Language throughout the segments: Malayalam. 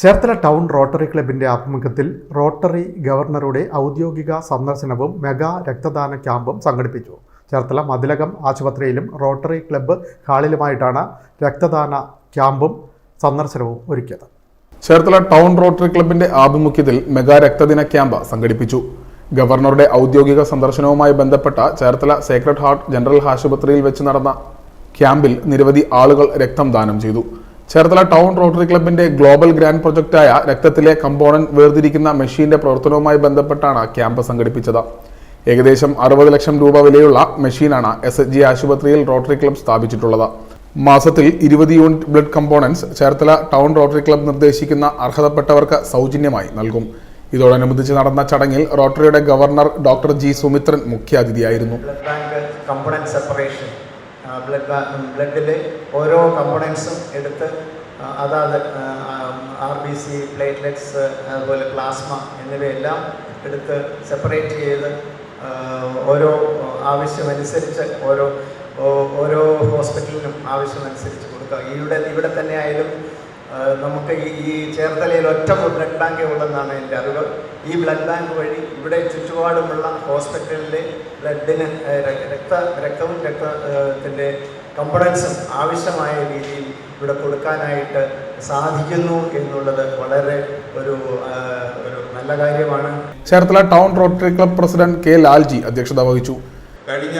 ചേർത്തല ടൗൺ റോട്ടറി ക്ലബിന്റെ ആഭിമുഖ്യത്തിൽ റോട്ടറി ഗവർണറുടെ ഔദ്യോഗിക സന്ദർശനവും മെഗാ രക്തദാന ക്യാമ്പും സംഘടിപ്പിച്ചു. ചേർത്തല മതിലകം ആശുപത്രിയിലും റോട്ടറി ക്ലബ്ബ് ഹാളിലുമായിട്ടാണ് രക്തദാന ക്യാമ്പും സന്ദർശനവും ഒരുക്കിയത്. ചേർത്തല ടൗൺ റോട്ടറി ക്ലബിന്റെ ആഭിമുഖ്യത്തിൽ മെഗാ രക്തദിന ക്യാമ്പ് സംഘടിപ്പിച്ചു. ഗവർണറുടെ ഔദ്യോഗിക സന്ദർശനവുമായി ബന്ധപ്പെട്ട ചേർത്തല സേക്രഡ് ഹാർട്ട് ജനറൽ ആശുപത്രിയിൽ വെച്ച് നടന്ന ക്യാമ്പിൽ നിരവധി ആളുകൾ രക്തം ദാനം ചെയ്തു. ചേർത്തല ടൗൺ റോട്ടറി ക്ലബിന്റെ ഗ്ലോബൽ ഗ്രാൻഡ് പ്രൊജക്റ്റായ രക്തത്തിലെ കമ്പോണന്റ് വേർതിരിക്കുന്ന മെഷീന്റെ പ്രവർത്തനവുമായി ബന്ധപ്പെട്ടാണ് ക്യാമ്പ് സംഘടിപ്പിച്ചത്. ഏകദേശം അറുപത് ലക്ഷം രൂപ വിലയുള്ള മെഷീനാണ് എസ് എച്ച് ജി ആശുപത്രിയിൽ റോട്ടറി ക്ലബ് സ്ഥാപിച്ചിട്ടുള്ളത്. മാസത്തിൽ ഇരുപത് unit blood components Cherthala town rotary club നിർദ്ദേശിക്കുന്ന അർഹതപ്പെട്ടവർക്ക് സൗജന്യമായി നൽകും. ഇതോടനുബന്ധിച്ച് നടന്ന ചടങ്ങിൽ റോട്ടറിയുടെ ഗവർണർ ഡോക്ടർ ജി സുമിത്രൻ മുഖ്യാതിഥിയായിരുന്നു. ബ്ലഡ് ബ്ലഡിലെ ഓരോ കമ്പോണൻസും എടുത്ത് അതാത് ആർ ബി സി പ്ലേറ്റ്ലെറ്റ്സ് അതുപോലെ പ്ലാസ്മ എന്നിവയെല്ലാം എടുത്ത് സെപ്പറേറ്റ് ചെയ്ത് ഓരോ ആവശ്യമനുസരിച്ച് ഓരോ ഓരോ ഹോസ്പിറ്റലിനും ആവശ്യമനുസരിച്ച് കൊടുക്കുക. ഇവിടെ ഇവിടെ തന്നെ ആയാലും നമുക്ക് ഈ ഈ ചേർത്തലയിൽ ഒറ്റ ബ്ലഡ് ബാങ്കേ ഉള്ളതെന്നാണ് എന്റെ അറിവ്. ഈ ബ്ലഡ് ബാങ്ക് വഴി ഇവിടെ ചുറ്റുപാടുമുള്ള ഹോസ്പിറ്റലിലെ ബ്ലഡിന് രക്ത രക്തവും രക്തത്തിന്റെ കമ്പണൻസും ആവശ്യമായ രീതിയിൽ ഇവിടെ കൊടുക്കാനായിട്ട് സാധിക്കുന്നു എന്നുള്ളത് വളരെ ഒരു ഒരു നല്ല കാര്യമാണ്. Cherthala town rotary club president K Lalji അധ്യക്ഷത വഹിച്ചു. കഴിഞ്ഞ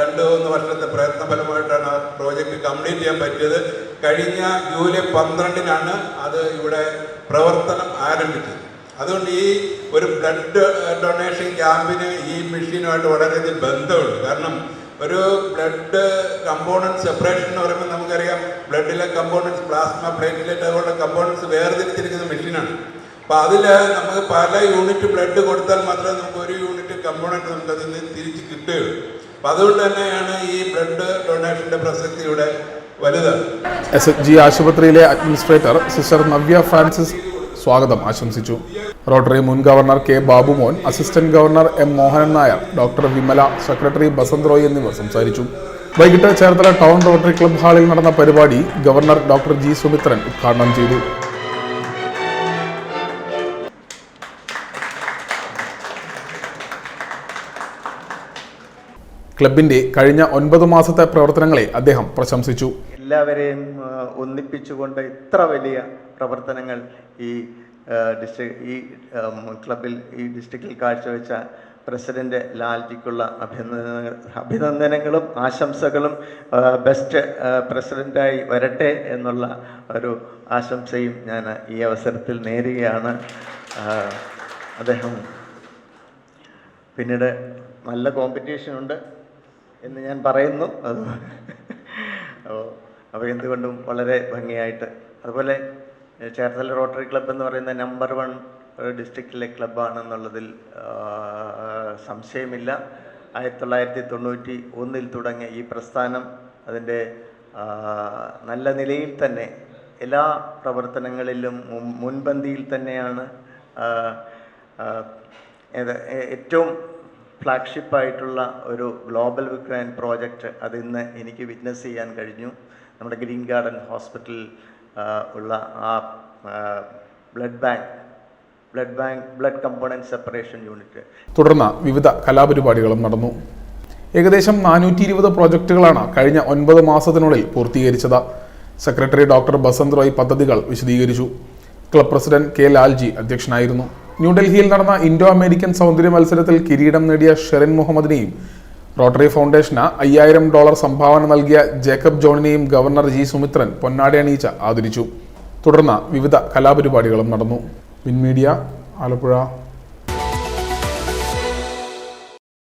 രണ്ട് മൂന്ന് വർഷത്തെ പ്രയത്നഫലമായിട്ടാണ് ആ പ്രോജക്റ്റ് കംപ്ലീറ്റ് ചെയ്യാൻ പറ്റിയത്. കഴിഞ്ഞ ജൂലൈ പന്ത്രണ്ടിനാണ് അത് ഇവിടെ പ്രവർത്തനം ആരംഭിച്ചത്. അതുകൊണ്ട് ഈ ഒരു ബ്ലഡ് ഡൊണേഷൻ ക്യാമ്പിന് ഈ മെഷീനുമായിട്ട് വളരെയധികം ബന്ധമുണ്ട്. കാരണം ഒരു ബ്ലഡ് കമ്പോണന്റ് സെപ്പറേഷൻ എന്ന് പറയുമ്പോൾ നമുക്കറിയാം ബ്ലഡിലെ കമ്പോണൻസ് പ്ലാസ്മ പ്ലേറ്റ്ലെറ്റ് അതുപോലെ കമ്പോണൻസ് വേർതിരിച്ചിരിക്കുന്ന മെഷീനാണ് അപ്പോൾ അതിൽ നമുക്ക് പല യൂണിറ്റ് ബ്ലഡ് കൊടുത്താൽ മാത്രമേ നമുക്ക് ഒരു യൂണിറ്റ് കമ്പോണന്റ് നമുക്ക് അതിൽ നിന്ന് തിരിച്ച് കിട്ടുകയുള്ളൂ. അപ്പം അതുകൊണ്ട് തന്നെയാണ് ഈ ബ്ലഡ് ഡൊണേഷന്റെ പ്രസക്തി ഇവിടെ വലുത്. എസ് എച്ച് ജി ആശുപത്രിയിലെ അഡ്മിനിസ്ട്രേറ്റർ സിസ്റ്റർ നവ്യ ഫ്രാൻസിസ് സ്വാഗതം ആശംസിച്ചു. റോട്ടറി മുൻ governor K Babumon assistant governor M Mohanan Nair doctor Vimala secretary Basanth Roy എന്നിവർ സംസാരിച്ചു. വൈകിട്ട് ചേർത്തല ടൗൺ റോട്ടറി ക്ലബ് ഹാളിൽ നടന്ന പരിപാടി ഗവർണർ ഡോക്ടർ ജി സുമിത്രൻ ഉദ്ഘാടനം ചെയ്തു. ക്ലബിന്റെ കഴിഞ്ഞ ഒൻപത് മാസത്തെ പ്രവർത്തനങ്ങളെ അദ്ദേഹം പ്രശംസിച്ചു. എല്ലാവരെയും ഒന്നിപ്പിച്ചുകൊണ്ട് ഇത്ര വലിയ പ്രവർത്തനങ്ങൾ ഈ ഡിസ്ട്രിക്ട് ഈ ക്ലബിൽ ഈ ഡിസ്ട്രിക്റ്റിൽ കാഴ്ചവെച്ച പ്രസിഡന്റ് ലാൽജിക്കുള്ള അഭിനന്ദനങ്ങൾ അഭിനന്ദനങ്ങളും ആശംസകളും ബെസ്റ്റ് പ്രസിഡന്റായി വരട്ടെ എന്നുള്ള ഒരു ആശംസയും ഞാൻ ഈ അവസരത്തിൽ നേരുകയാണ്. അദ്ദേഹം പിന്നീട് നല്ല കോമ്പറ്റീഷൻ ഉണ്ട്. എന്ന് ഞാൻ പറയുന്നു. അത് അപ്പോൾ അപ്പോൾ എന്തുകൊണ്ടും വളരെ ഭംഗിയായിട്ട്. അതുപോലെ ചേർത്തല റോട്ടറി ക്ലബ്ബ് എന്ന് പറയുന്ന നമ്പർ വൺ ഡിസ്ട്രിക്റ്റിലെ ക്ലബ്ബാണെന്നുള്ളതിൽ സംശയമില്ല ആയിരത്തി തൊള്ളായിരത്തി തൊണ്ണൂറ്റി ഒന്നിൽ തുടങ്ങിയ ഈ പ്രസ്ഥാനം അതിന്റെ നല്ല നിലയിൽ തന്നെ എല്ലാ പ്രവർത്തനങ്ങളിലും മുൻപന്തിയിൽ തന്നെയാണ് ഏറ്റവും ഫ്ലാഗ്ഷിപ്പായിട്ടുള്ള ഒരു ഗ്ലോബൽ വിക്രയൻ പ്രോജക്റ്റ് അത് ഇന്ന് എനിക്ക് വിറ്റ്നസ് ചെയ്യാൻ കഴിഞ്ഞു. നമ്മുടെ ഗ്രീൻ ഗാർഡൻ ഹോസ്പിറ്റലിൽ ഉള്ള ആ blood bank blood bank blood component separation unit. തുടർന്ന് വിവിധ കലാപരിപാടികളും നടന്നു. ഏകദേശം നാനൂറ്റി ഇരുപത് പ്രോജക്റ്റുകളാണ് കഴിഞ്ഞ ഒൻപത് മാസത്തിനുള്ളിൽ പൂർത്തീകരിച്ചത്. സെക്രട്ടറി ഡോക്ടർ ബസന്ത് റോയ് പദ്ധതികൾ വിശദീകരിച്ചു. ക്ലബ് പ്രസിഡന്റ് കെ ലാൽജി അധ്യക്ഷനായിരുന്നു. ന്യൂഡൽഹിയിൽ നടന്ന ഇൻഡോ അമേരിക്കൻ സൗന്ദര്യ മത്സരത്തിൽ കിരീടം നേടിയ ഷെറിൻ മുഹമ്മദിനെയും റോട്ടറി ഫൗണ്ടേഷന് അയ്യായിരം ഡോളർ സംഭാവന നൽകിയ ജേക്കബ് ജോണിനെയും ഗവർണർ ജി സുമിത്രൻ പൊന്നാടി അണിയിച്ച് ആദരിച്ചു. തുടർന്ന് വിവിധ കലാപരിപാടികളും നടന്നു. മിൻമീഡിയ ആലപ്പുഴ.